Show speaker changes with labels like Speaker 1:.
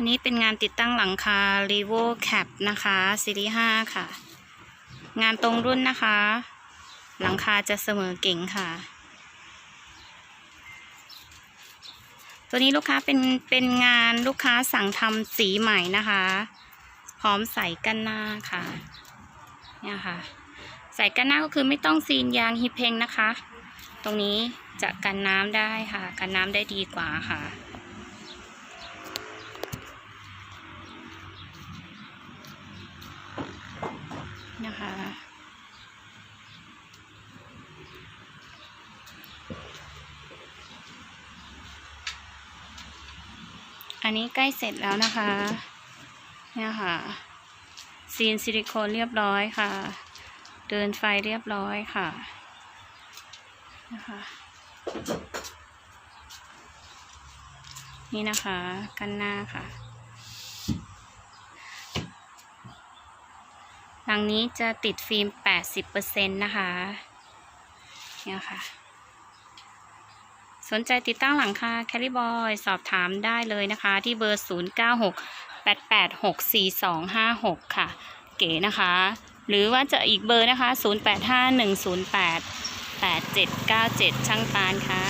Speaker 1: อันนี้เป็นงานติดตั้งหลังคา r e v o Cap นะคะซีรีส์5ค่ะ งานตรงรุ่นนะคะ หลังคาจะเสมอเก่งค่ะ ตัวนี้ลูกค้าเป็นเป็นงานลูกค้าสั่งทำสีใหม่นะคะ พร้อมใส่กันหน้าค่ะเนี่ยค่ะ ใส่กันหน้าก็คือไม่ต้องซีนยางฮิเพงนะคะ ตรงนี้จะกันน้ำได้ค่ะ กันน้ำได้ดีกว่าค่ะ นะคะ อันนี้ใกล้เสร็จแล้วนะคะ เนี่ยค่ะ ซีนซิลิโคนเรียบร้อยค่ะ เดินไฟเรียบร้อยค่ะ นะคะนี่นะคะ กันหน้าค่ะ หลังนี้จะติดฟิล์ม 80%นะคะเนี่ยค่ะ สนใจติดตั้งหลังคาแคลิบอยสอบถามได้เลยนะคะ ที่เบอร์ 0968864256 ค่ะ เก๋นะคะ หรือว่าจะอีกเบอร์นะคะ 0851088797 ช่างตาลค่ะ